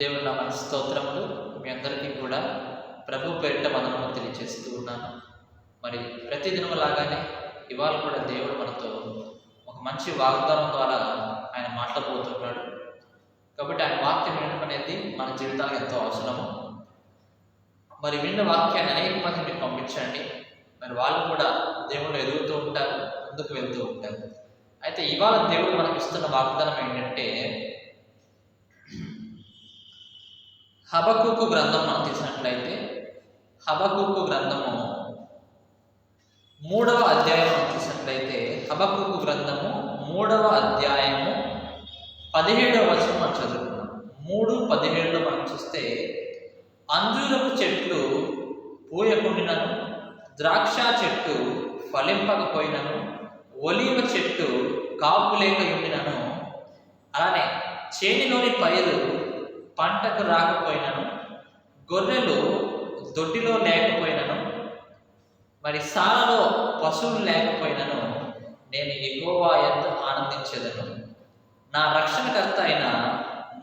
దేవుడు నా మన స్తోత్రములు. మీ అందరికీ కూడా ప్రభు పేరిట వందనములు తెలియజేస్తూ ఉన్నాను. మరి ప్రతిదినము లాగానే ఇవాళ కూడా దేవుడు మనతో ఒక మంచి వాగ్దానం ద్వారా ఆయన మాట్లాడబోతున్నాడు. కాబట్టి ఆయన వాక్యం వినడం అనేది మన జీవితానికి ఎంతో అవసరము. మరి విన్న వాక్యాన్ని అనేక మంది మీరు పంపించండి. మరి వాళ్ళు కూడా దేవుడు ఎదుగుతూ ఉంటారు ముందుకు వెళ్తూ ఉంటారు. అయితే ఇవాళ దేవుడు మనకి ఇస్తున్న వాగ్దానం ఏంటంటే హబకుకు గ్రంథం మనం తీసినట్లయితే హబకుకు గ్రంథము మూడవ అధ్యాయం మనం తీసినట్లయితే హబకుకు గ్రంథము మూడవ అధ్యాయము పదిహేడవ వచనం మనం చదువుకున్నాం మూడు పదిహేడులో మనం చూస్తే అంజూరపు చెట్లు పూయకుండినను ద్రాక్ష చెట్టు ఫలింపకపోయినను ఒలివ చెట్టు కాపు లేక ఉండినను. అలానే చేనిలోని పైరు పంటకు రాకపోయినను గొర్రెలు దొడ్డిలో లేకపోయినను మరి సాలలో పశువులు లేకపోయినను నేను ఎగోవా ఎంతో ఆనందించేదను. నా రక్షణకర్త అయిన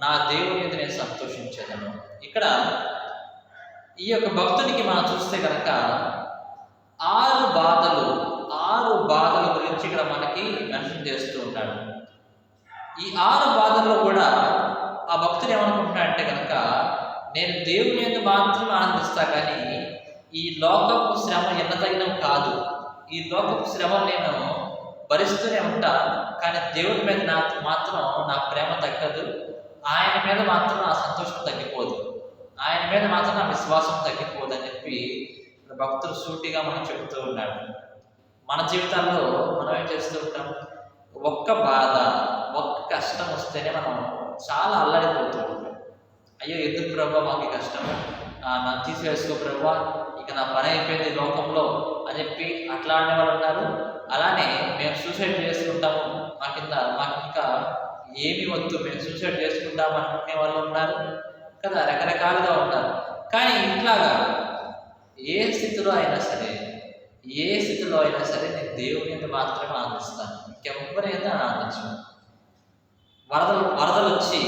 నా దేవుని మీద నేను సంతోషించేదను. ఇక్కడ ఈ యొక్క భక్తునికి మనం చూస్తే కనుక ఆరు బాధలు ఆరు బాధల గురించి ఇక్కడ మనకి మెన్షన్ చేస్తూ ఉంటాడు. ఈ ఆరు బాధల్లో కూడా ఆ భక్తుడు ఏమనుకుంటున్నాడంటే కనుక నేను దేవుని మీద మాత్రం ఆనందిస్తా కానీ ఈ లోకపు శ్రమ ఎన్నదగినవి కాదు. ఈ లోకపు శ్రమ నేను భరిస్తూనే ఉంటా కానీ దేవుడి మీద నా మాత్రం నా ప్రేమ తగ్గదు. ఆయన మీద మాత్రం నా సంతోషం తగ్గిపోదు. ఆయన మీద మాత్రం నా విశ్వాసం తగ్గిపోదు అని చెప్పి భక్తులు సూటిగా మనం చెబుతూ ఉన్నాడు మన జీవితాల్లో మనం ఏం చేస్తూ ఉంటాం? ఒక్క బాధ ఒక్క కష్టం వస్తేనే మనం చాలా అల్లాడిపోతూ అయ్యో ఎందుకు ప్రభా మాకు కష్టం? కష్టము నా తీసివేసుకో ప్రభా ఇక నా పని అయిపోయింది లోకంలో అని చెప్పి అట్లా వాళ్ళు ఉన్నారు అలానే మేము సూసైడ్ చేసుకుంటాము. మా కింద మాకు ఇంకా ఏమి వద్దు మేము సూసైడ్ చేసుకుంటాం అనుకునే వాళ్ళు ఉన్నారు. కదా రకరకాలుగా ఉన్నారు కానీ ఇట్లాగా ఏ స్థితిలో అయినా సరే ఏ స్థితిలో అయినా సరే నేను దేవుని మీద మాత్రమే ఆనందిస్తాను. ఇంకెవ్వరైనా ఆనందించాను వరదలు వరదలు వచ్చి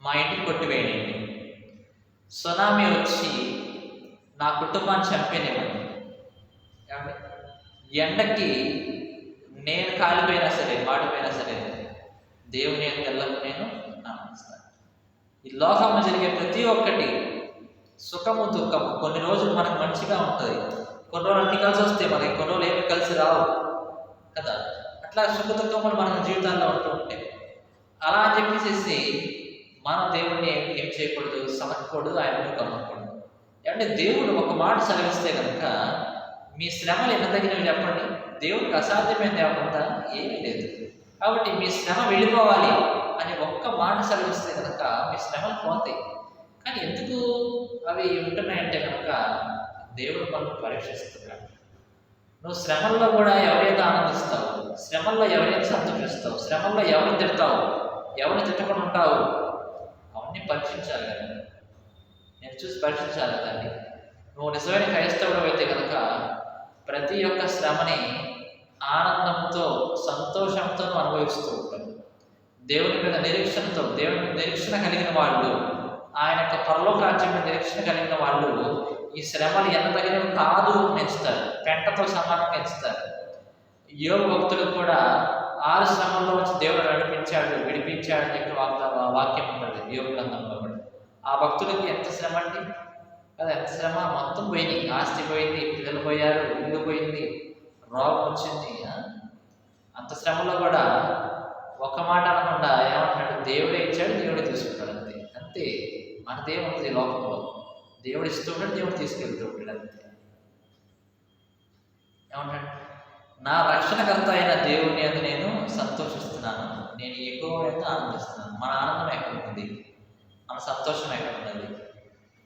మా ఇంటిని కొట్టివేయండి. సునామీ వచ్చి నా కుటుంబాన్ని చంపేనివ్వండి. ఎండకి నేను కాలిపోయినా సరే మాడిపోయినా సరే దేవుని తెల్లకు నేను ఆనందిస్తాను ఈ లోకంలో జరిగే ప్రతి ఒక్కటి సుఖము దుఃఖము కొన్ని రోజులు మనకు మంచిగా ఉంటుంది. కొన్ని రోజులు అన్ని కలిసి వస్తే మనకి కొన్ని రోజులు ఏమి కలిసి రావు కదా. అట్లా సుఖ దుఃఖములు మన జీవితాల్లో ఉంటూ ఉంటాయి. అలా అని చెప్పేసి మన దేవుడిని ఏం చేయకూడదు? సమకూడదు ఆయన కమ్మకూడదు అంటే దేవుడు ఒక మాట సెలవిస్తే కనుక మీ శ్రమలు ఎంత తగినవి చెప్పండి? దేవుడికి అసాధ్యమైనది ఏమన్నా ఏమీ లేదు. కాబట్టి మీ శ్రమ వెళ్ళిపోవాలి అని ఒక్క మాట సెలవిస్తే కనుక మీ శ్రమలు పోతాయి. కానీ ఎందుకు అవి ఉంటున్నాయంటే కనుక దేవుడు మనల్ని పరీక్షిస్తున్నాడు. నువ్వు శ్రమల్లో కూడా ఎవరైతే ఆనందిస్తావు శ్రమల్లో ఎవరైతే సంతోషిస్తావు శ్రమల్లో ఎవరిని తిడతావు ఎవరిని తిట్టకుండా ఉంటావు? అవన్నీ పరీక్షించాలి కదా. నేను చూసి పరీక్షించాలి కానీ నువ్వు నిజమైన క్రైస్తవుడు అయితే కనుక ప్రతి ఒక్క శ్రమని ఆనందంతో సంతోషంతో అనుభవిస్తూ ఉంటాం దేవుని మీద నిరీక్షణతో దేవుని నిరీక్షణ కలిగిన వాళ్ళు ఆయన యొక్క పరలోక రాజ్యం మీద నిరీక్షణ కలిగిన వాళ్ళు ఈ శ్రమలు ఎంత తగినవి కాదు పెంచుతారు పెంటతో సమానంగా ఎంచుతారు. యోగ భక్తులకు కూడా ఆరు శ్రమంలో వచ్చి దేవుడు నడిపించాడు విడిపించాడు అని చెప్పి వాక్త వాక్యం ఉంటుంది యోగ గ్రంథంలో కూడా. ఆ భక్తులకి ఎంత శ్రమ అండి? కదా ఎంత శ్రమ? మొత్తం పోయినాయి ఆస్తి పోయింది పిల్లలు పోయారు ఇల్లు పోయింది రోగం వచ్చింది అంత శ్రమలో కూడా ఒక మాట అనకుండా ఏమంటున్నాడు? దేవుడే ఇచ్చాడు దేవుడే తీసుకుంటాడు అంతే. అంతే. మన దేవుడు ఈ లోకంలో. దేవుడు ఇస్తూ ఉంటాడు దేవుడు తీసుకెళ్తూ ఉంటాడు అంతే. ఏమంటాడు నా రక్షణకర్త అయిన దేవుని అది నేను సంతోషిస్తున్నాను. నేను ఎక్కువ అయితే ఆనందిస్తున్నాను. మన ఆనందం ఎక్కడ ఉన్నది మన సంతోషం ఎక్కడ ఉన్నది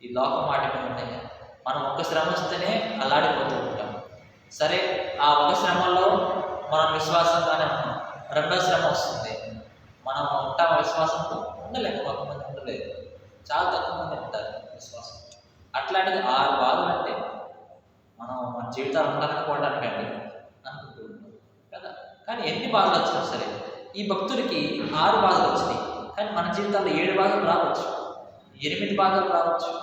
ఈ లోకం వాటి ఉన్నాయి మనం ఒక శ్రమ వస్తేనే అల్లాడిపోతూ ఉంటాం. సరే ఆ ఒక శ్రమలో మనం విశ్వాసంగానే ఉన్నాం. రెండో శ్రమ వస్తుంది. మనం ఉంటాం విశ్వాసంతో ఉండలేము. కొంతమంది ఉండలేదు చాలా తక్కువ మంది ఉంటారు విశ్వాసం. అట్లాంటిది ఆరు బాధలు అంటే మనం మన జీవితాలు అండి అనుకుంటూ ఉంటాం కదా కానీ ఎన్ని బాధలు వచ్చినా సరే ఈ భక్తుడికి ఆరు బాధలు వచ్చినాయి. కానీ మన జీవితాల్లో ఏడు బాధలు రావచ్చు. ఎనిమిది బాధలు రావచ్చు.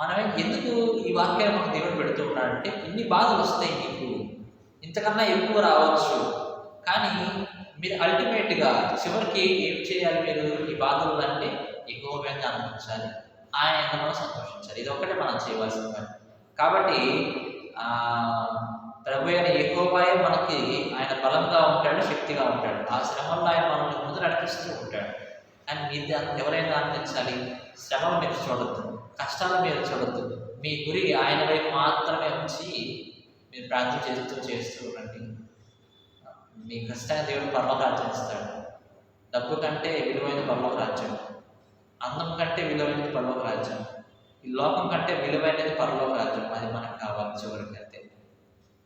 మనమే ఎందుకు ఈ వాక్యాన్ని మనకు దేవుడు పెడుతూ ఉన్నాడంటే ఇన్ని బాధలు వస్తాయి మీకు ఇంతకన్నా ఎక్కువ రావచ్చు. కానీ మీరు అల్టిమేట్గా చివరికి ఏం చేయాలి మీరు ఈ బాధలు అంటే ఎక్కువగా అనుభవించాలి. ఆయన ఎంతలో సంతోషించాలి. ఇది ఒక్కటే మనం చేయవలసిన పని. కాబట్టి ప్రభు అయిన ఎక్కువగా మనకి ఆయన బలంగా ఉంటాడు శక్తిగా ఉంటాడు. ఆ శ్రమంలో ఆయన మనల్ని ముందు నడిపిస్తూ ఉంటాడు. కానీ మీరు ఎవరైనా అందించాలి శ్రమం మీరు చూడొద్దు కష్టాలు మీరు చూడొద్దు. మీ గురి ఆయన వైపు మాత్రమే ఉంచి మీరు ప్రార్థన చేస్తూ చేస్తూ ఉండండి. మీ కష్టాన్ని దేవుడు పరలోక రాజ్యం ఇస్తాడు. డబ్బు కంటే విలువైన పరలోక రాజ్యం అందం కంటే విలువైనది పరలోక రాజ్యం ఈ లోకం కంటే విలువైనది పరలోక రాజ్యం అది మనకు కావాలి చివరికి అయితే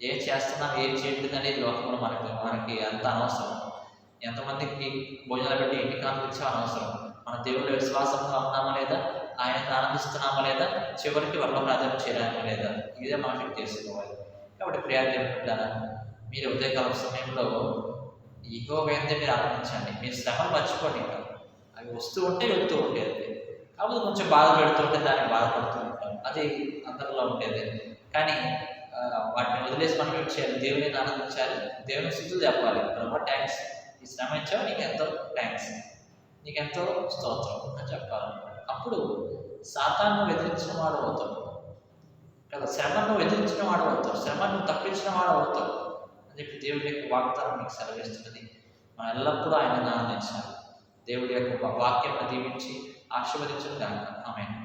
ఏం చేస్తున్నాం ఏం చేయట్లేదు అనేది లోకంలో మనకి మనకి అంత అనవసరం. ఎంతమందికి భోజనాలు పెట్టి ఎన్ని కాలం అనవసరం. మన దేవుడి విశ్వాసంగా ఉన్నామా లేదా ఆయన ఆనందిస్తున్నామా లేదా చివరికి పరలోక రాజ్యం చేరామా లేదా ఇదే మనం చెక్ చేసుకోవాలి. కాబట్టి ప్రియాదేవుడారా మీరు ఉదయకాల సమయంలో ఈగో వేస్తే మీరు ఆనందించండి. మీ శ్రమను మర్చిపోండి ఇంకా. అవి వస్తూ ఉంటే వెళ్తూ ఉండేది. కాకపోతే కొంచెం బాధ పెడుతూ ఉంటే దానికి బాధపడుతూ ఉంటాం. అది అందరిలో ఉండేది. కానీ వాటిని వదిలేసి మనం ఏం చేయాలి దేవుని ఆనందించాలి దేవుని స్థితులు చెప్పాలి ప్రభు థ్యాంక్స్ ఈ శ్రమ ఇచ్చావు నీకు ఎంతో థ్యాంక్స్ నీకెంతో స్తోత్రం అని చెప్పాలి అప్పుడు సాతాన్ని ఎదిరించిన వాడు అవుతాడు. కదా శ్రమను ఎదిరించిన వాడు అవుతాడు. శ్రమను తప్పించిన వాడు అవుతాడు. అని చెప్పి దేవుడి యొక్క వాగ్దానం మీకు సెలవిస్తున్నది. మనం ఎల్లప్పుడూ ఆయన ఆనందించాలి దేవుడి యొక్క వాక్యం దీవించి ఆశీర్వదించిన దాకా ఆమె